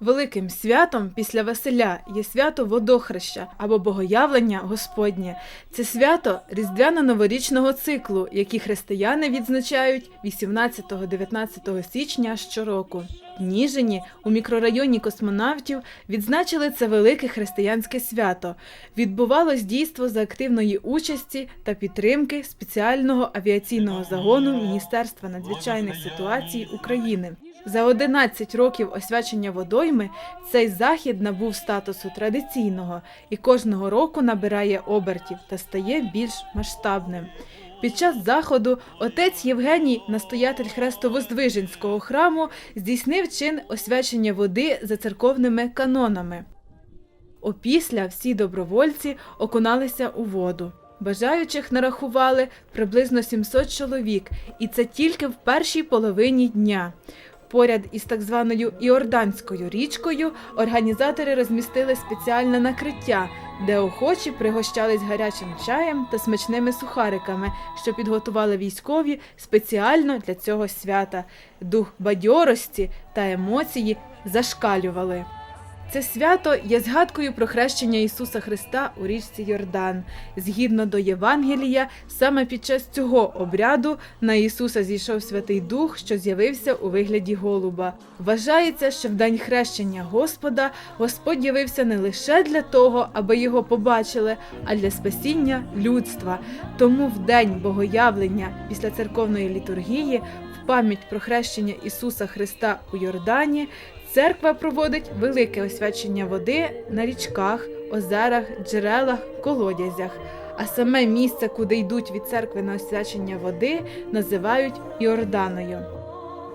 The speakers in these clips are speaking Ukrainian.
Великим святом після Василя є свято Водохреща або Богоявлення Господнє. Це свято різдвяно-новорічного циклу, які християни відзначають 18-19 січня щороку. Ніжині у мікрорайоні космонавтів відзначили це велике християнське свято. Відбувалось дійство за активної участі та підтримки спеціального авіаційного загону Міністерства надзвичайних ситуацій України. За 11 років освячення водойми цей захід набув статусу традиційного і кожного року набирає обертів та стає більш масштабним. Під час заходу отець Євгеній, настоятель Хрестовоздвиженського храму, здійснив чин освячення води за церковними канонами. Опісля всі добровольці окуналися у воду. Бажаючих нарахували приблизно 700 чоловік, і це тільки в першій половині дня. Поряд із так званою Іорданською річкою організатори розмістили спеціальне накриття, де охочі пригощались гарячим чаєм та смачними сухариками, що підготували військові спеціально для цього свята. Дух бадьорості та емоції зашкалювали. Це свято є згадкою про хрещення Ісуса Христа у річці Йордан. Згідно до Євангелія, саме під час цього обряду на Ісуса зійшов Святий Дух, що з'явився у вигляді голуба. Вважається, що в день хрещення Господа Господь явився не лише для того, аби його побачили, а для спасіння людства. Тому в день богоявлення після церковної літургії, в пам'ять про хрещення Ісуса Христа у Йордані, Церква проводить велике освячення води на річках, озерах, джерелах, колодязях. А саме місце, куди йдуть від церкви на освячення води, називають Іорданою.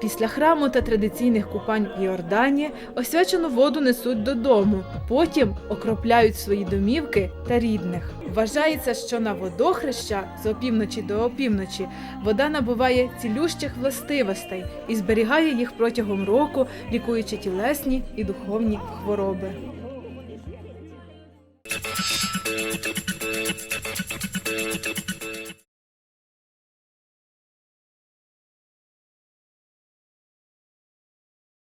Після храму та традиційних купань в Іордані освячену воду несуть додому, потім окропляють свої домівки та рідних. Вважається, що на водохреща з опівночі до опівночі вода набуває цілющих властивостей і зберігає їх протягом року, лікуючи тілесні і духовні хвороби.